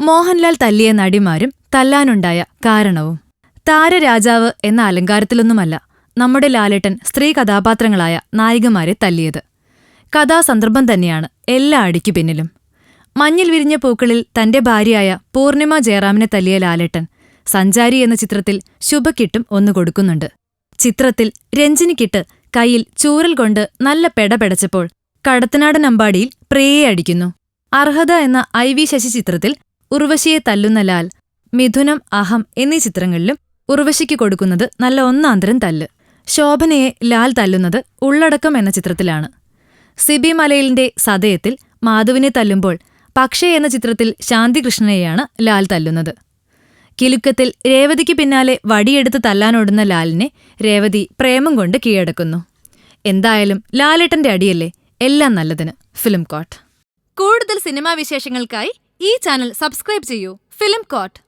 മോഹൻലാൽ തല്ലിയ നടിമാരും തല്ലാനുണ്ടായ കാരണവും. താരരാജാവ് എന്ന അലങ്കാരത്തിലൊന്നുമല്ല നമ്മുടെ ലാലേട്ടൻ സ്ത്രീ കഥാപാത്രങ്ങളായ നായികമാരെ തല്ലിയത്. കഥാസന്ദർഭം തന്നെയാണ് എല്ലാ അടിക്കു പിന്നിലും. മഞ്ഞിൽ വിരിഞ്ഞ പൂക്കളിൽ തന്റെ ഭാര്യയായ പൂർണിമ ജയറാമിനെ തല്ലിയ ലാലേട്ടൻ സഞ്ചാരി എന്ന ചിത്രത്തിൽ ശുഭക്കിട്ടും ഒന്നു കൊടുക്കുന്നുണ്ട്. ചിത്രത്തിൽ രഞ്ജിനിക്കിട്ട് കയ്യിൽ ചൂരൽ കൊണ്ട് നല്ല പെടപെടച്ചപ്പോൾ കടത്തനാടൻ അമ്പാടിയിൽ പ്രേയെ അടിക്കുന്നു. അർഹത എന്ന ഐ വി ശശി ചിത്രത്തിൽ ഉർവശിയെ തല്ലുന്ന ലാൽ മിഥുനം അഹം എന്നീ ചിത്രങ്ങളിലും ഉർവശിക്ക് കൊടുക്കുന്നത് നല്ല ഒന്നാന്തരം തല്ല്. ശോഭനയെ ലാൽ തല്ലുന്നത് ഉള്ളടക്കം എന്ന ചിത്രത്തിലാണ്. സിബി മലയിലിന്റെ സതയത്തിൽ മാധുവിനെ തല്ലുമ്പോൾ പക്ഷേ എന്ന ചിത്രത്തിൽ ശാന്തികൃഷ്ണനെയാണ് ലാൽ തല്ലുന്നത്. കിലുക്കത്തിൽ രേവതിക്ക് പിന്നാലെ വടിയെടുത്ത് തല്ലാനോടുന്ന ലാലിനെ രേവതി പ്രേമം കൊണ്ട് കീഴടക്കുന്നു. എന്തായാലും ലാലേട്ടന്റെ അടിയല്ലേ? എല്ലാം നല്ലതിന് ഫിലിം കോട്ട്. കൂടുതൽ സിനിമാ വിശേഷങ്ങൾക്കായി ഈ ചാനൽ സബ്സ്ക്രൈബ് ചെയ്യൂ. Film coat.